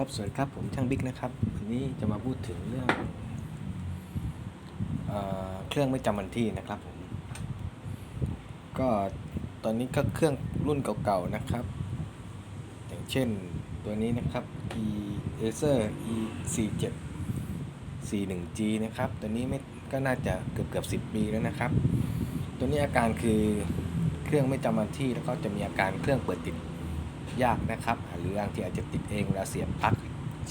ครับสวัสดีครับผมช่างบิ๊กนะครับวันนี้จะมาพูดถึงเรื่องเออเครื่องไม่จำวันที่นะครับผมก็ตอนนี้ก็เครื่องรุ่นเก่าๆนะครับ อย่างเช่นตัวนี้นะครับ e Acer e 4 7 4 1 g นะครับตัวนี้ไม่ก็น่าจะเกือบเกือบ10 ปีแล้วนะครับ ตัวนี้อาการคือเครื่องไม่จำวันที่แล้วก็จะมีอาการเครื่องเปิดติด ยากนะครับ หรือบางทีอาจจะติดเองเวลาเสียบปลั๊ก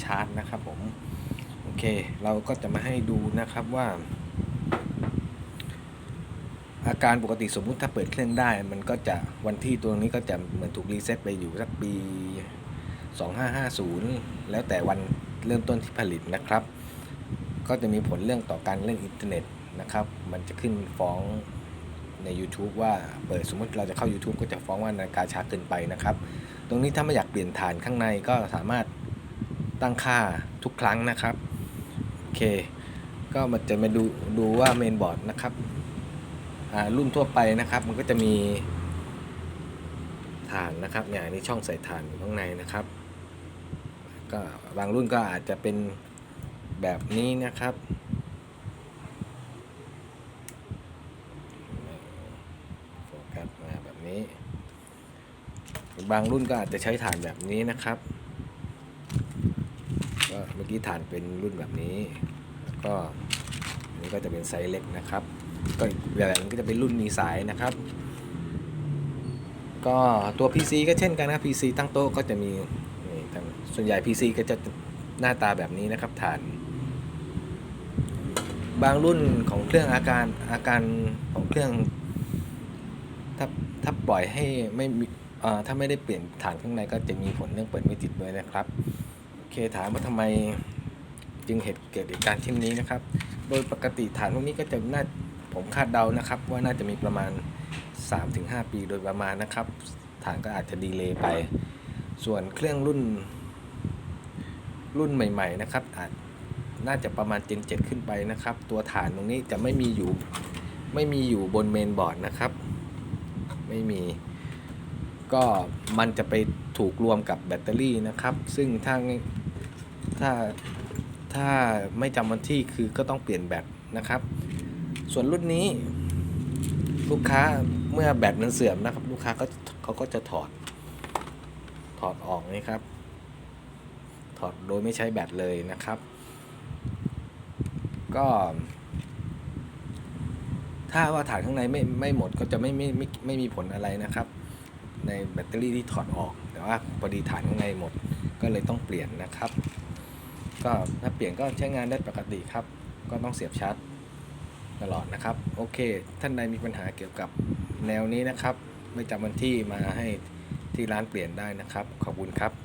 ชาร์จนะครับผมโอเค เราก็จะมาให้ดูนะครับว่า อาการปกติสมมุติถ้าเปิดเครื่องได้ มันก็จะวันที่ตัวนี้ก็จะเหมือนถูกรีเซ็ตไปอยู่สักปี 2550 แล้วแต่วันเริ่มต้นที่ผลิตนะครับ ก็จะมีผลเรื่องต่อการเล่นอินเทอร์เน็ตนะครับ มันจะขึ้นฟ้องใน YouTube ว่าเปิดสมมติเราจะเข้า YouTube ก็จะฟ้องว่านาฬิกาช้าเกินไปนะครับ ตรงนี้ถ้าไม่อยากเปลี่ยนฐานข้างในก็สามารถตั้งค่าทุกครั้งนะครับโอเค ก็มันจะมาดูดูว่าเมนบอร์ดนะครับรุ่นทั่วไปนะครับ มันก็จะมีฐานนะครับเนี่ยนนี่ช่องใส่ฐานอยู่ข้างในนะครับ ก็บางรุ่นก็อาจจะเป็นแบบนี้นะครับโฟกัสมาแบบนี้ บางรุ่นก็อาจจะใช้ฐานแบบนี้นะครับก็เมื่อกี้ฐานเป็นรุ่นแบบนี้ก็อันนี้ก็จะเป็นไซส์เล็กนะครับ ก็แบบนึงก็จะเป็นรุ่นมีสายนะครับ ก็ตัว PC ก็เช่นกันนะ PC ตั้งโต๊ะก็จะมีส่วนใหญ่ PC ก็จะหน้าตาแบบนี้นะครับฐาน บางรุ่นของเครื่องอาการอาการของเครื่องถ้าถ้าปล่อยให้ไม่มี ถ้าไม่ได้เปลี่ยนฐานข้างในก็จะมีผลเรื่องเปิดไม่ติดด้วยนะครับโอเคถามว่าทำไมจึงเหตุเกิดเหตุการณ์เช่นนี้นะครับ โดยปกติฐานพวกนี้ก็จะน่าผมคาดเดานะครับ ว่าน่าจะมีประมาณ 3-5 ปีโดยประมาณนะครับ ฐานก็อาจจะดีเลย์ไป ส่วนเครื่องรุ่น รุ่นใหม่ ๆ นะครับ อาจน่าจะประมาณ Gen 7 ขึ้นไปนะครับ ตัวฐานตรงนี้จะไม่มีอยู่ไม่มีอยู่บนเมนบอร์ดนะครับ ไม่มี ก็มันจะไปถูกรวมกับแบตเตอรี่นะครับ ซึ่งถ้าถ้าถ้าไม่จำวันที่คือก็ต้องเปลี่ยนแบตนะครับ ส่วนรุ่นนี้ลูกค้าเมื่อแบตมันเสื่อมนะครับ ลูกค้าก็เขาก็จะถอด ถอดออกนี่ครับ ถอดโดยไม่ใช้แบตเลยนะครับ ก็ ถ้าว่าฐานข้างในไม่ไม่หมดก็จะไม่ไม่ไม่ไม่มีผลอะไรนะครับ ในแบตเตอรี่ที่ถอดออก แต่ว่าพอดีฐานข้างในหมดก็เลยต้องเปลี่ยนนะครับ ก็ถ้าเปลี่ยนก็ใช้งานได้ปกติครับ ก็ต้องเสียบชาร์จตลอดนะครับ โอเค ท่านใดมีปัญหาเกี่ยวกับแนวนี้นะครับ ไม่จำวันที่มาให้ที่ร้านเปลี่ยนได้นะครับ ขอบคุณครับ